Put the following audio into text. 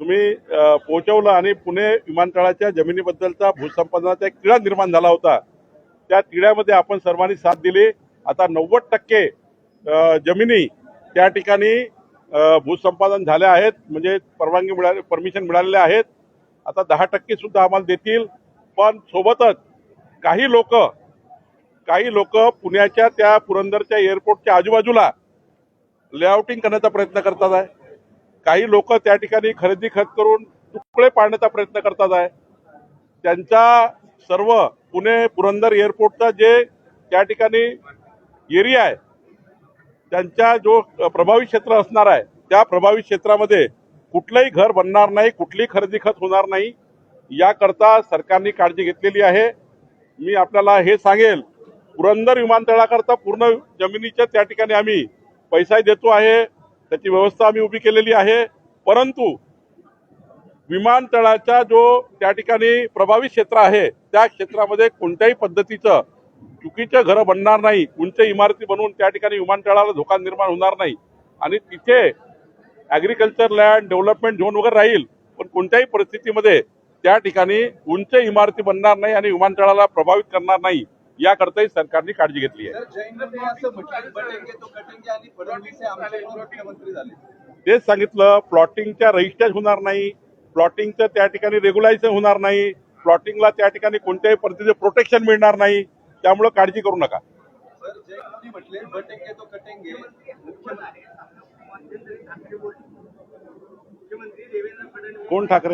तुम्ही पोहोचवलं आणि पुणे विमानतळाच्या जमिनीबद्दलचा भूसंपादनाचा एक तिळा निर्माण झाला होता. त्या तिळ्यामध्ये आपण सर्वांनी साथ दिली. आता नव्वद टक्के जमिनी त्या ठिकाणी भूसंपादन झाल्या आहेत. म्हणजे परवानगी मिळाली परमिशन मिळालेले आहेत. आता दहा टक्के सुद्धा आम्हाला देतील. पण सोबतच काही लोक काही लोक पुण्याच्या त्या पुरंदरच्या एअरपोर्टच्या आजूबाजूला लेआउटिंग करण्याचा प्रयत्न करतात आहे. काही लोक त्या ठिकाणी खरेदी खत करून तुकडे पाडण्याचा प्रयत्न करतात आहे. त्यांचा सर्व पुणे पुरंदर एअरपोर्टचा जे त्या ठिकाणी एरिया आहे त्यांच्या जो प्रभावी क्षेत्र असणार आहे त्या प्रभावी क्षेत्रामध्ये कुठलंही घर बनणार नाही कुठलीही खरेदी खत होणार नाही याकरता सरकारने काळजी घेतलेली आहे. मी आपल्याला हे सांगेल पुरंदर विमानतळाकरता पूर्ण जमिनीच्या त्या ठिकाणी आम्ही पैसा देतो आहे. त्याची व्यवस्था आम्ही उभी केलेली आहे. परंतु विमानतळाचा जो त्या ठिकाणी प्रभावित क्षेत्र आहे त्या क्षेत्रामध्ये कोणत्याही पद्धतीचं चुकीचं घरं बनणार नाही उंच इमारती बनवून त्या ठिकाणी विमानतळाला धोका निर्माण होणार नाही. आणि तिथे ॲग्रिकल्चर लँड डेव्हलपमेंट झोन वगैरे राहील पण कोणत्याही परिस्थितीमध्ये त्या ठिकाणी उंच इमारती बनणार नाही आणि विमानतळाला प्रभावित करणार नाही. याकरताही सरकारने काळजी घेतली आहे. तर जैनने असं म्हटलं बटेंगे तो कटेंगे आणि फडणवीस हे आमचे मुख्यमंत्री झाले. तेच सांगितलं प्लॉटिंगच्या रजिस्टर होणार नाही प्लॉटिंगचं त्या ठिकाणी रेग्युलायझेशन होणार नाही प्लॉटिंगला त्या ठिकाणी कोणत्याही पद्धतीचे प्रोटेक्शन मिळणार नाही त्यामुळं काळजी करू नका. सर जैन म्हटले बटेंगे तो कटेंगे. मुख्यमंत्री कोण ठाकरे?